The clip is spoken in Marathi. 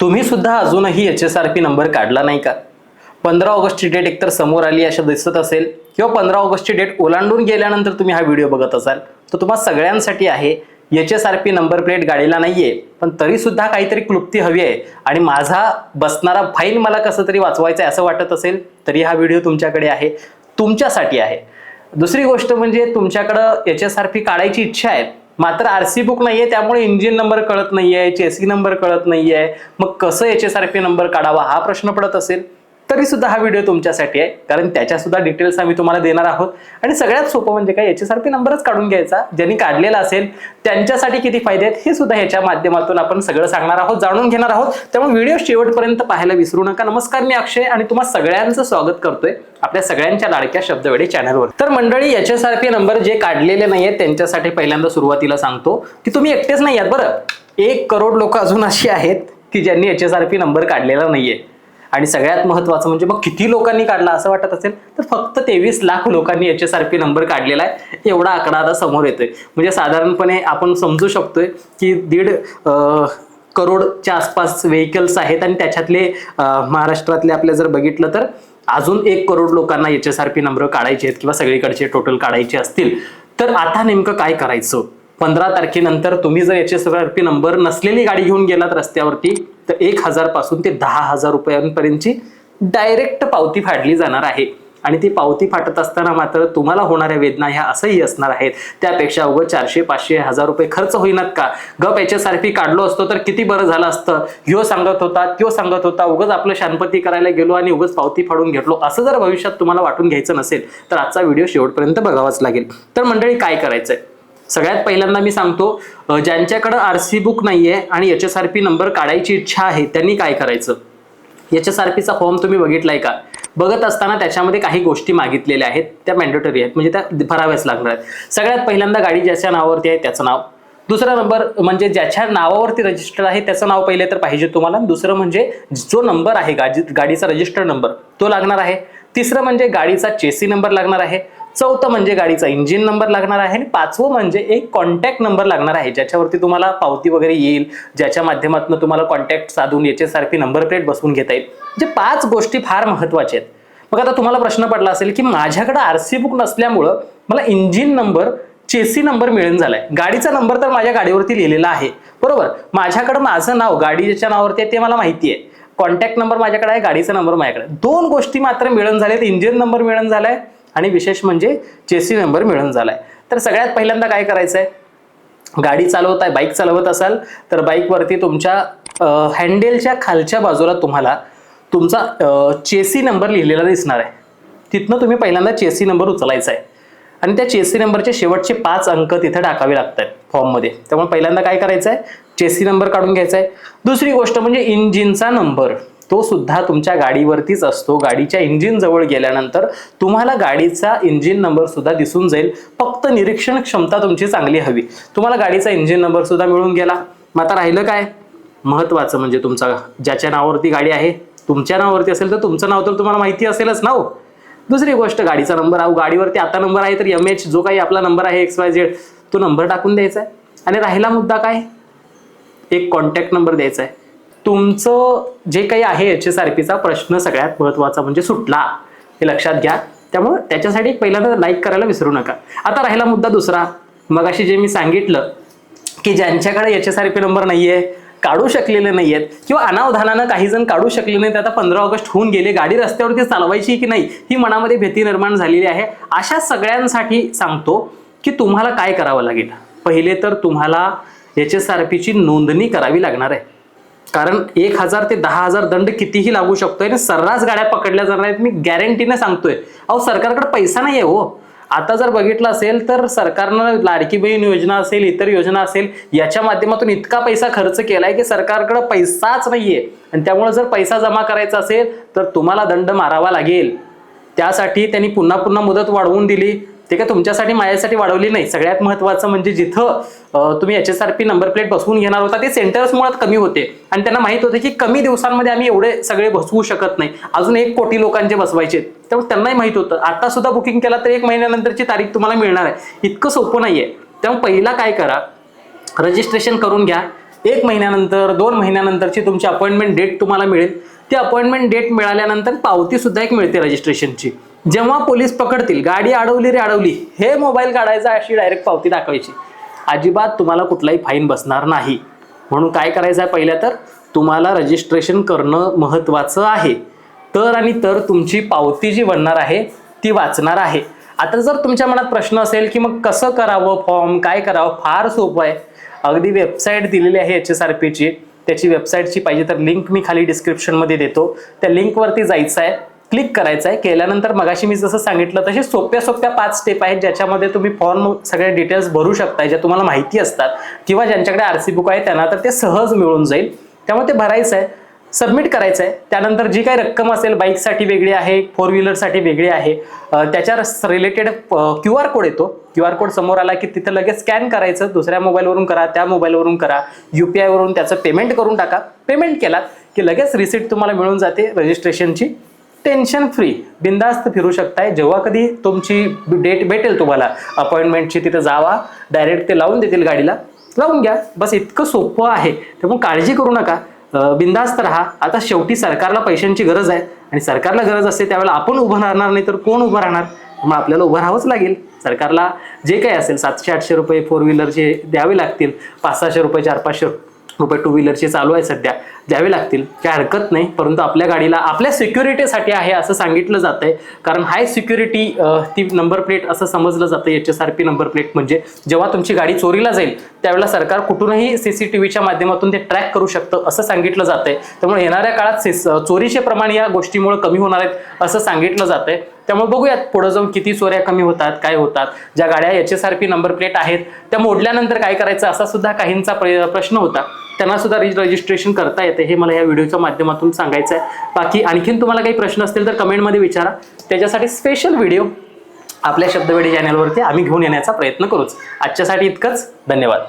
तुम्ही सुद्धा अजूनही H S R P number काढला नाही का? पंधरा ऑगस्टची डेट एकतर समोर आली अशा दिसत असेल किंवा पंधरा ऑगस्टची डेट ओलांडून गेल्यानंतर तुम्ही हा व्हिडिओ बघत असाल तर तुम्हा सगळ्यांसाठी आहे H S R P number plate गाडीला नाहीये पण तरी सुद्धा काहीतरी क्लुप्ती हवी आहे. आणि माझा बसणारा फाईल मला कसं तरी वाचवायचं आहे असं वाटत असेल तरी हा व्हिडिओ तुमच्याकडे आहे तुमच्यासाठी आहे. दुसरी गोष्ट म्हणजे तुमच्याकडं एच एस आर पी काढायची इच्छा आहे मात्र आर सी बुक नाहीये त्यामुळे इंजिन नंबर कळत नाहीये चेसी नंबर कळत नाहीये. मग कसं H S R P number काढावा? हा प्रश्न पडत असेल. तरी सुद्धा हा व्हिडिओ तुमच्यासाठी आहे. कारण त्याच्या सुद्धा डिटेल्स आम्ही तुम्हाला देणार आहोत. आणि सगळ्यात सोपं म्हणजे काय एच एस आर पी नंबरच काढून घ्यायचा. ज्यांनी काढलेला असेल त्यांच्यासाठी किती फायदे आहेत हे सुद्धा ह्याच्या माध्यमातून आपण सगळं सांगणार आहोत जाणून घेणार आहोत. त्यामुळे व्हिडिओ शेवटपर्यंत पाहायला विसरू नका. नमस्कार मी अक्षय आणि तुम्हाला सगळ्यांचं स्वागत करतोय आपल्या सगळ्यांच्या लाडक्या शब्दवेडी चॅनलवर तर मंडळी H S R P number जे काढलेले नाहीयेत त्यांच्यासाठी पहिल्यांदा सुरुवातीला सांगतो की तुम्ही एकटेच नाही आहात बरं. एक करोड लोक अजून अशी आहेत की ज्यांनी H S R P number काढलेला नाहीये. आणि सगळ्यात महत्वाचं म्हणजे मग किती लोकांनी काढला असं वाटत असेल तर फक्त तेवीस लाख लोकांनी H S R P number काढलेला आहे. एवढा आकडा आता समोर येतोय. म्हणजे साधारणपणे आपण समजू शकतोय की दीड करोडच्या आसपास व्हेकल्स आहेत आणि त्याच्यातले महाराष्ट्रातले आपल्या जर बघितलं तर अजून एक करोड लोकांना H S R P number काढायचे आहेत किंवा सगळीकडचे टोटल काढायचे असतील. तर आता नेमकं काय करायचं? पंधरा तारखेनंतर तुम्ही जर H S R P number नसलेली गाडी घेऊन गेलात रस्त्यावरती तर एक हजारपासून ते दहा हजार रुपयांपर्यंतची डायरेक्ट पावती फाडली जाणार आहे. आणि ती पावती फाटत असताना मात्र तुम्हाला होणाऱ्या वेदना ह्या असंही असणार आहेत. त्यापेक्षा उगं चारशे पाचशे हजार रुपये खर्च होईनात का? गप याच्यासारखी काढलो असतो तर किती बरं झालं असतं? ह्यो सांगत होता त्यो सांगत होता उगच आपलं शांतपती करायला गेलो आणि उगच पावती फाडून घेतलो. असं जर भविष्यात तुम्हाला वाटून घ्यायचं नसेल तर आजचा व्हिडिओ शेवटपर्यंत बघावाच लागेल. तर मंडळी काय करायचंय? सगळ्यात पहिल्यांदा मी सांगतो ज्यांच्याकडं आर सी बुक नाहीये आणि H S R P number काढायची इच्छा आहे त्यांनी काय करायचं? एच एस आर पीचा फॉर्म तुम्ही बघितलाय का? बघत असताना त्याच्यामध्ये काही गोष्टी मागितलेल्या आहेत त्या मॅन्डेटरी आहेत म्हणजे त्या भराव्याच लागणार आहेत. सगळ्यात पहिल्यांदा गाडी ज्याच्या नावावरती आहे त्याचं नाव. दुसरा नंबर म्हणजे ज्याच्या नावावरती रजिस्टर आहे त्याचं नाव पहिले तर पाहिजे तुम्हाला. दुसरं म्हणजे जो नंबर आहे गाडी गाडीचा रजिस्टर नंबर तो लागणार आहे. तिसरं म्हणजे गाडीचा चेसी नंबर लागणार आहे. चौथं म्हणजे गाडीचा इंजिन नंबर लागणार आहे आणि पाचवं म्हणजे एक कॉन्टॅक्ट नंबर लागणार आहे. ज्याच्यावरती तुम्हाला पावती वगैरे येईल ज्याच्या माध्यमातून तुम्हाला कॉन्टॅक्ट साधून H S R P number plate बसवून घेता येईल. जे पाच गोष्टी फार महत्त्वाच्या आहेत. मग आता तुम्हाला प्रश्न पडला असेल की माझ्याकडे आर सी बुक नसल्यामुळं मला इंजिन नंबर चेसी नंबर मिळून झालाय. गाडीचा नंबर तर माझ्या गाडीवरती लिहिलेला आहे. बरोबर? माझ्याकडे माझं नाव गाडी ज्याच्या नावावरती आहे ते मला माहिती आहे. कॉन्टॅक्ट नंबर माझ्याकडे आहे गाडीचा नंबर माझ्याकडे दोन गोष्टी मात्र मिळून झाल्यात इंजिन नंबर मिळून झालाय. आणि विशेष म्हणजे चेसी नंबर मिळून झालाय. तर सगळ्यात पहिल्यांदा काय करायचंय? गाडी चालवत आहे बाईक चालवत असाल तर बाईकवरती तुमच्या हँडेलच्या खालच्या बाजूला तुम्हाला तुमचा चेसी नंबर लिहिलेला दिसणार आहे. तिथनं तुम्ही पहिल्यांदा चेसी नंबर उचलायचा आहे आणि त्या चेसी नंबरचे शेवटचे पाच अंक तिथे टाकावे लागत आहेत फॉर्ममध्ये त्यामुळे पहिल्यांदा काय करायचं आहे चेसी नंबर काढून घ्यायचा आहे दुसरी गोष्ट म्हणजे इंजिनचा नंबर तो सुद्धा तुमच्या गाडीवरतीच असतो. गाडीच्या इंजिन जवळ गेल्यानंतर तुम्हाला गाडीचा इंजिन नंबर सुद्धा दिसून जाईल. फक्त निरीक्षण क्षमता तुमची चांगली हवी. तुम्हाला गाडीचा इंजिन नंबर सुद्धा मिळून गेला. मग आता राहिलं काय? महत्वाचं म्हणजे तुमचा ज्याच्या नावावरती गाडी आहे तुमच्या नावावरती असेल तर तुमचं नाव तर तुम्हाला माहिती असेलच ना हो. दुसरी गोष्ट गाडीचा नंबर अहो गाडीवरती आता नंबर आहे तर एम एच जो काही आपला नंबर आहे एक्स वाय झेड तो नंबर टाकून द्यायचा आहे. आणि राहिला मुद्दा काय? एक कॉन्टॅक्ट नंबर द्यायचा आहे. तुमचं जे काही आहे एच एस आर पीचा प्रश्न सगळ्यात महत्त्वाचा म्हणजे सुटला. हे लक्षात घ्या. त्यामुळे त्याच्यासाठी पहिल्यांदा लाईक करायला विसरू नका. आता राहिला मुद्दा दुसरा. मग अशी जे मी सांगितलं की ज्यांच्याकडे H S R P number नाही आहे काढू शकलेले आहेत किंवा अनावधानानं काही जण काढू शकले नाहीत आता पंधरा ऑगस्ट होऊन गेले गाडी रस्त्यावरती चालवायची की नाही ही मनामध्ये भीती निर्माण झालेली आहे. अशा सगळ्यांसाठी सांगतो की तुम्हाला काय करावं लागेल? पहिले तर तुम्हाला एच एस आर पीची नोंदणी करावी लागणार आहे. कारण एक हजार ते दहा हजार दंड कितीही लागू शकतोय आणि सर्रास गाड्या पकडल्या जाणार आहेत मी गॅरंटीने सांगतोय. अहो सरकारकडे पैसा नाही आहे हो. आता जर बघितलं असेल तर सरकारनं लाडकी बहीण योजना असेल इतर योजना असेल याच्या माध्यमातून इतका पैसा खर्च केलाय की सरकारकडे पैसाच नाहीये. आणि त्यामुळे जर पैसा जमा करायचा असेल तर तुम्हाला दंड मारावा लागेल. त्यासाठी त्यांनी पुन्हा पुन्हा मुदत वाढवून दिली. ते काय तुमच्यासाठी माझ्यासाठी वाढवली नाही. सगळ्यात महत्त्वाचं म्हणजे जिथं तुम्ही H S R P number plate बसवून घेणार होता ते सेंटर्स मुळात कमी होते. आणि त्यांना माहीत होते की कमी दिवसांमध्ये आम्ही एवढे सगळे बसवू शकत नाही. अजून एक कोटी लोकांचे बसवायचे त्यामुळे त्यांनाही माहीत होतं. आता सुद्धा बुकिंग केला तर एक महिन्यानंतरची तारीख तुम्हाला मिळणार आहे. इतकं सोपं नाही आहे त्यामुळे पहिला काय करा रजिस्ट्रेशन करून घ्या. एक महिन्यानंतर दोन महिन्यानंतरची तुमची अपॉइंटमेंट डेट तुम्हाला मिळेल. ती अपॉइंटमेंट डेट मिळाल्यानंतर पावती सुद्धा एक मिळते रजिस्ट्रेशनची जेव्हा पोलीस पकडतील गाडी अडवली रे अडवली हे मोबाईल काढायचा अशी डायरेक्ट पावती दाखवायची. अजिबात तुम्हाला कुठलाही फाईन बसणार नाही. म्हणून काय करायचं आहे पहिल्या तर तुम्हाला रजिस्ट्रेशन करणं महत्त्वाचं आहे. तर आणि तर तुमची पावती जी बनणार आहे ती वाचणार आहे. आता जर तुमच्या मनात प्रश्न असेल की मग कसं करावं फॉर्म काय करावं फार सोपं आहे. अगदी वेबसाईट दिलेली आहे एच एस आर पीची त्याची वेबसाईटची पाहिजे तर लिंक मी खाली डिस्क्रिप्शनमध्ये देतो. त्या लिंकवरती जायचं आहे. क्लिक करायचं आहे केल्यानंतर मगाशी मी जसं सांगितलं तसे सोप्या सोप्या पाच स्टेप आहेत ज्याच्यामध्ये तुम्ही फॉर्म सगळे डिटेल्स भरू शकता ज्या तुम्हाला माहिती असतात किंवा ज्यांच्याकडे आर सी बुक आहे त्यांना तर ते सहज मिळून जाईल. त्यामुळे ते भरायचं आहे सबमिट करायचं आहे त्यानंतर जी काही रक्कम असेल बाईकसाठी वेगळी आहे फोर व्हीलरसाठी वेगळी आहे त्याच्या रिलेटेड क्यू आर कोड येतो. क्यू आर कोड समोर आला की तिथं लगेच स्कॅन करायचं. दुसऱ्या मोबाईलवरून करा त्या मोबाईलवरून करा. यू पी आयवरून त्याचं पेमेंट करून टाका. पेमेंट केलात की लगेच रिसिट तुम्हाला मिळून जाते रजिस्ट्रेशनची टेन्शन फ्री. बिंदास्त फिरू शकताय. जेव्हा कधी तुमची डेट भेटेल तुम्हाला अपॉइंटमेंटची तिथं जावा. डायरेक्ट ते लावून देतील गाडीला. लावून घ्या. बस इतकं सोपं आहे. त्यामुळे काळजी करू नका. बिंदास्त बिनधास्त राहा. आता शेवटी सरकारला पैशांची गरज आहे. आणि सरकारला गरज असते त्यावेळेला आपण उभं राहणार नाही तर कोण उभं राहणार? मग आपल्याला उभं राहावंच लागेल. सरकारला जे काही असेल सातशे आठशे रुपये फोर व्हीलरचे द्यावे लागतील. पाच सहाशे रुपये चार पाचशे रुपये टू व्हीलरचे चालू आहे सध्या. द्यावे लागतील. काय हरकत नाही. परंतु आपल्या गाडीला आपल्या सिक्युरिटीसाठी आहे असं सांगितलं जातंय. कारण हाय सिक्युरिटी ती नंबर प्लेट असं समजलं जातं. H S R P number plate म्हणजे जेव्हा तुमची गाडी चोरीला जाईल त्यावेळेला सरकार कुठूनही सी सी टी व्हीच्या माध्यमातून ते ट्रॅक करू शकतं असं सांगितलं जातंय. त्यामुळे येणाऱ्या काळात सिस- चोरीचे प्रमाण या गोष्टीमुळे कमी होणार आहेत असं सांगितलं जातंय. त्यामुळे बघूयात पुढे जाऊन किती चोऱ्या कमी होतात काय होतात. ज्या गाड्या H S R P number plate आहेत त्या मोडल्यानंतर काय करायचं असा सुद्धा काहींचा प्र- प्रश्न होता. त्यांना सुद्धा रजिस्ट्रेशन करता येते हे मला या व्हिडिओच्या माध्यमातून सांगायचं आहे बाकी आणखीन तुम्हाला काही प्रश्न असतील तर कमेंटमध्ये विचारा. त्याच्यासाठी स्पेशल व्हिडिओ आपल्या शब्दवेडी चॅनलवरती आम्ही घेऊन येण्याचा प्रयत्न करूच. आजच्यासाठी इतकंच. धन्यवाद.